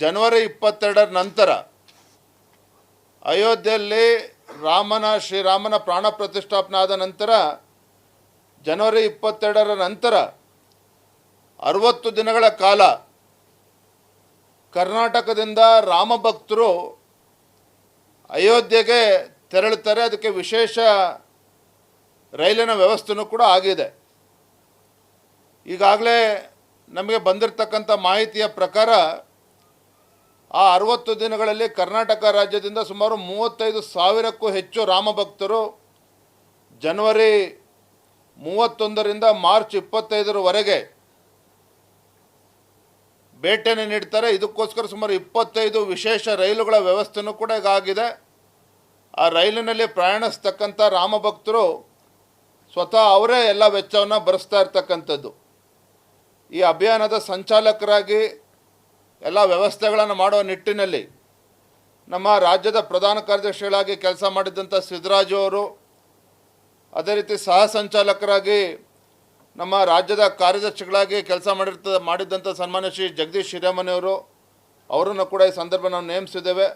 ಜನವರಿ ಇಪ್ಪತ್ತೆರಡರ ನಂತರ ಅಯೋಧ್ಯೆಯಲ್ಲಿ ರಾಮನ, ಶ್ರೀರಾಮನ ಪ್ರಾಣ ಪ್ರತಿಷ್ಠಾಪನೆ ಆದ ನಂತರ, ಜನವರಿ ಇಪ್ಪತ್ತೆರಡರ ನಂತರ ಅರವತ್ತು ದಿನಗಳ ಕಾಲ ಕರ್ನಾಟಕದಿಂದ ರಾಮಭಕ್ತರು ಅಯೋಧ್ಯೆಗೆ ತೆರಳುತ್ತಾರೆ. ಅದಕ್ಕೆ ವಿಶೇಷ ರೈಲಿನ ವ್ಯವಸ್ಥೆನೂ ಕೂಡ ಆಗಿದೆ. ಈಗಾಗಲೇ ನಮಗೆ ಬಂದಿರತಕ್ಕಂಥ ಮಾಹಿತಿಯ ಪ್ರಕಾರ ಆ ಅರವತ್ತು ದಿನಗಳಲ್ಲಿ ಕರ್ನಾಟಕ ರಾಜ್ಯದಿಂದ ಸುಮಾರು ಮೂವತ್ತೈದು ಸಾವಿರಕ್ಕೂ ಹೆಚ್ಚು ರಾಮಭಕ್ತರು ಜನವರಿ ಮೂವತ್ತೊಂದರಿಂದ ಮಾರ್ಚ್ ಇಪ್ಪತ್ತೈದರವರೆಗೆ ಭೇಟಿಯನ್ನು ನೀಡ್ತಾರೆ. ಇದಕ್ಕೋಸ್ಕರ ಸುಮಾರು ಇಪ್ಪತ್ತೈದು ವಿಶೇಷ ರೈಲುಗಳ ವ್ಯವಸ್ಥೆನೂ ಕೂಡ ಈಗ ಆಗಿದೆ ಆ ರೈಲಿನಲ್ಲಿ ಪ್ರಯಾಣಿಸ್ತಕ್ಕಂಥ ರಾಮಭಕ್ತರು ಸ್ವತಃ ಅವರೇ ಎಲ್ಲ ವೆಚ್ಚವನ್ನು ಭರಿಸ್ತಾ ಇರ್ತಕ್ಕಂಥದ್ದು. ಈ ಅಭಿಯಾನದ ಸಂಚಾಲಕರಾಗಿ ಎಲ್ಲ ವ್ಯವಸ್ಥೆಗಳನ್ನು ಮಾಡುವ ನಿಟ್ಟಿನಲ್ಲಿ ನಮ್ಮ ರಾಜ್ಯದ ಪ್ರಧಾನ ಕಾರ್ಯದರ್ಶಿಗಳಾಗಿ ಕೆಲಸ ಮಾಡಿದ್ದಂಥ ಸಿದ್ದರಾಜು ಅವರು, ಅದೇ ರೀತಿ ಸಹ ಸಂಚಾಲಕರಾಗಿ ನಮ್ಮ ರಾಜ್ಯದ ಕಾರ್ಯದರ್ಶಿಗಳಾಗಿ ಕೆಲಸ ಮಾಡಿರ್ತ, ಮಾಡಿದ್ದಂಥ ಸನ್ಮಾನ್ಯ ಶ್ರೀ ಜಗದೀಶ್ ಹಿರೇಮನಿಯವರು ಅವರನ್ನು ಕೂಡ ಈ ಸಂದರ್ಭ ನಾವು ನೇಮಿಸಿದ್ದೇವೆ.